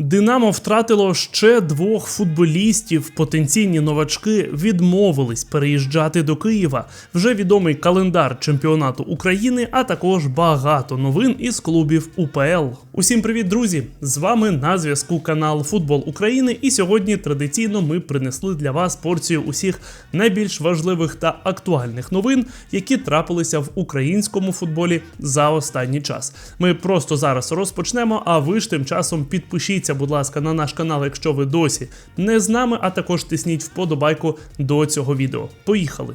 Динамо втратило ще двох футболістів. Потенційні новачки відмовились переїжджати до Києва. Вже відомий календар чемпіонату України, а також багато новин із клубів УПЛ. Усім привіт, друзі! З вами на зв'язку канал Футбол України. І сьогодні традиційно ми принесли для вас порцію усіх найбільш важливих та актуальних новин, які трапилися в українському футболі за останній час. Ми просто зараз розпочнемо. А ви ж тим часом підпишіться, будь ласка, на наш канал, якщо ви досі не з нами, а також тисніть вподобайку до цього відео. Поїхали!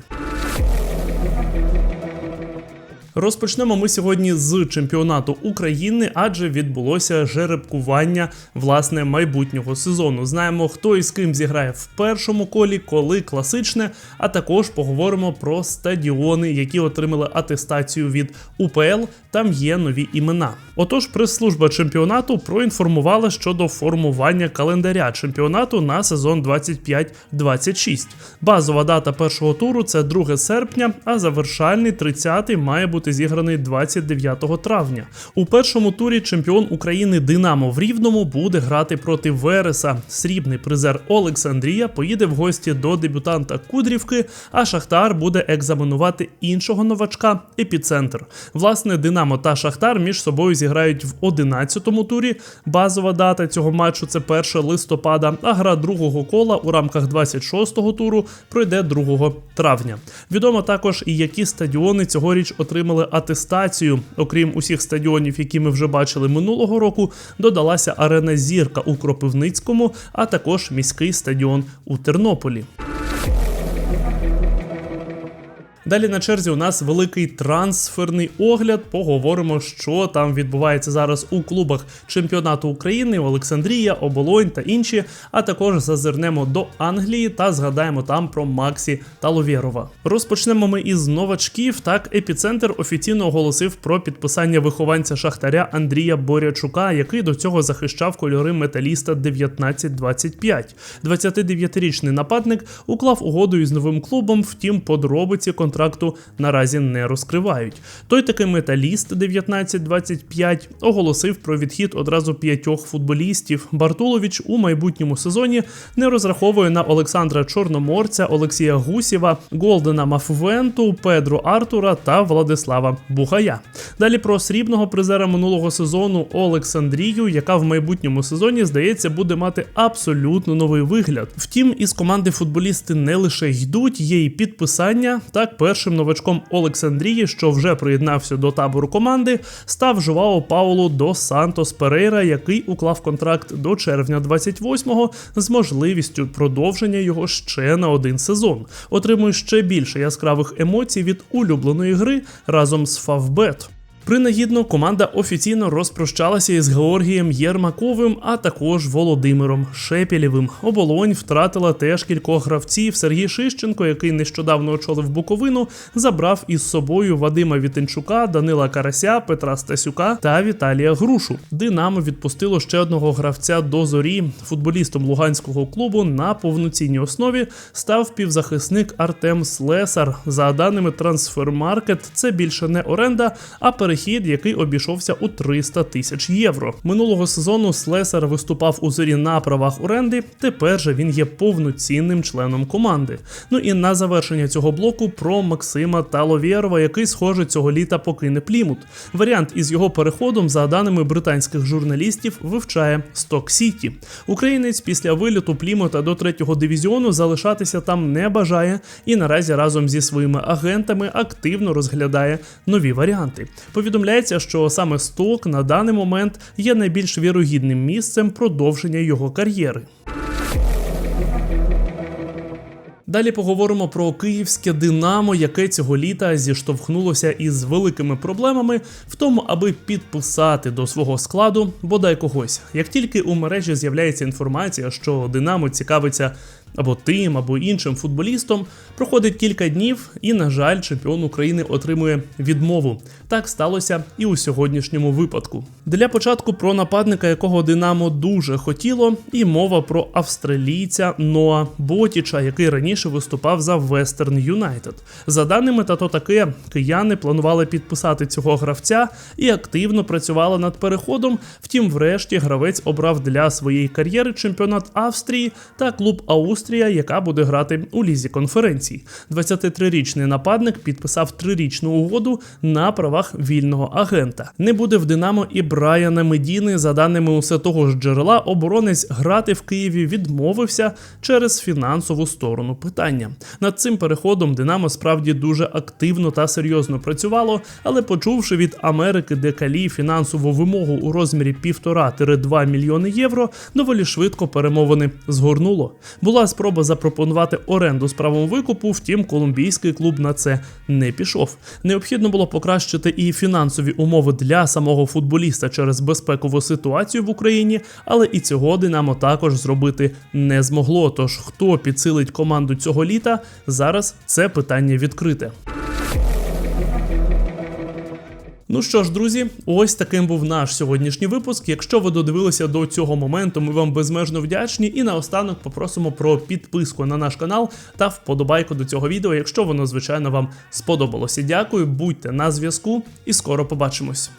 Розпочнемо ми сьогодні з чемпіонату України, адже відбулося жеребкування власне майбутнього сезону. Знаємо, хто і з ким зіграє в першому колі, коли класичне. А також поговоримо про стадіони, які отримали атестацію від УПЛ. Там є нові імена. Отож, прес-служба чемпіонату проінформувала щодо формування календаря чемпіонату на сезон 25-26. Базова дата першого туру це 2 серпня, а завершальний 30-й має бути зіграний 29 травня. У першому турі чемпіон України Динамо в Рівному буде грати проти Вереса. Срібний призер Олександрія поїде в гості до дебютанта Кудрівки, а Шахтар буде екзаменувати іншого новачка епіцентр. Власне, Динамо та Шахтар між собою зіграють в 11-му турі. Базова дата цього матчу це 1 листопада, а гра другого кола у рамках 26-го туру пройде 2 травня. Відомо також і які стадіони цьогоріч отримали атестацію. Окрім усіх стадіонів, які ми вже бачили минулого року, додалася арена Зірка у Кропивницькому, а також міський стадіон у Тернополі. Далі на черзі у нас великий трансферний огляд. Поговоримо, що там відбувається зараз у клубах чемпіонату України, Олександрія, Оболонь та інші. А також зазирнемо до Англії та згадаємо там про Максі Таловєрова. Розпочнемо ми із новачків. Так, епіцентр офіційно оголосив про підписання вихованця шахтаря Андрія Борячука, який до цього захищав кольори металіста 1925. 29-річний нападник уклав угоду із новим клубом, втім, подробиці контракту наразі не розкривають. Той таки металіст 1925 оголосив про відхід одразу п'ятьох футболістів. Бартулович у майбутньому сезоні не розраховує на Олександра Чорноморця, Олексія Гусєва, Голдена Мафвенту, Педро Артура та Владислава Бугая. Далі про срібного призера минулого сезону Олександрію, яка в майбутньому сезоні здається буде мати абсолютно новий вигляд. Втім, із команди футболісти не лише йдуть, є і підписання. Так, першим новачком Олександрії, що вже приєднався до табору команди, став Жувао Пауло до Сантос Перейра, який уклав контракт до червня 28-го з можливістю продовження його ще на один сезон. Отримує ще більше яскравих емоцій від улюбленої гри разом з Фавбет. Принагідно команда офіційно розпрощалася із Георгієм Єрмаковим, а також Володимиром Шепілєвим. Оболонь втратила теж кількох гравців. Сергій Шищенко, який нещодавно очолив Буковину, забрав із собою Вадима Вітенчука, Данила Карася, Петра Стасюка та Віталія Грушу. Динамо відпустило ще одного гравця до зорі. Футболістом луганського клубу на повноцінній основі став півзахисник Артем Слесар. За даними Трансфермаркет, це більше не оренда, а перехід перехід, який обійшовся у 300 тисяч євро. Минулого сезону Слесар виступав у зорі на правах оренди. Тепер же він є повноцінним членом команди. Ну і на завершення цього блоку про Максима Таловєрова, який, схоже, цього літа покине Плімут. Варіант із його переходом, за даними британських журналістів, вивчає Сток Сіті. Українець після виліту Плімута до третього дивізіону залишатися там не бажає і наразі разом зі своїми агентами активно розглядає нові варіанти. Повідомляється, що саме Сток на даний момент є найбільш вірогідним місцем продовження його кар'єри. Далі поговоримо про київське Динамо, яке цього літа зіштовхнулося із великими проблемами в тому, аби підписати до свого складу бодай когось. Як тільки у мережі з'являється інформація, що Динамо цікавиться або тим, або іншим футболістом, проходить кілька днів, і, на жаль, чемпіон України отримує відмову. Так сталося і у сьогоднішньому випадку. Для початку про нападника, якого Динамо дуже хотіло, і мова про австралійця Ноа Ботіча, який раніше виступав за Вестерн Юнайтед. За даними та то таке, кияни планували підписати цього гравця і активно працювали над переходом. Втім, врешті гравець обрав для своєї кар'єри чемпіонат Австрії та клуб Аустрія, яка буде грати у лізі конференцій. 23-річний нападник підписав трирічну угоду на правах вільного агента. Не буде в Динамо і Брайана Медіни. За даними усе того ж джерела, оборонець грати в Києві відмовився через фінансову сторону питання. Над цим переходом Динамо справді дуже активно та серйозно працювало, але почувши від Америки декалі фінансову вимогу у розмірі 1,5-2 мільйони євро, доволі швидко перемовини згорнуло. Була спроба запропонувати оренду з правом викупу, втім, колумбійський клуб на це не пішов. Необхідно було покращити і фінансові умови для самого футболіста через безпекову ситуацію в Україні, але і цього Динамо також зробити не змогло. Тож хто підсилить команду цього літа, зараз це питання відкрите. Ну що ж, друзі, ось таким був наш сьогоднішній випуск. Якщо ви додивилися до цього моменту, ми вам безмежно вдячні. І наостанок попросимо про підписку на наш канал та вподобайку до цього відео, якщо воно, звичайно, вам сподобалося. Дякую, будьте на зв'язку і скоро побачимось.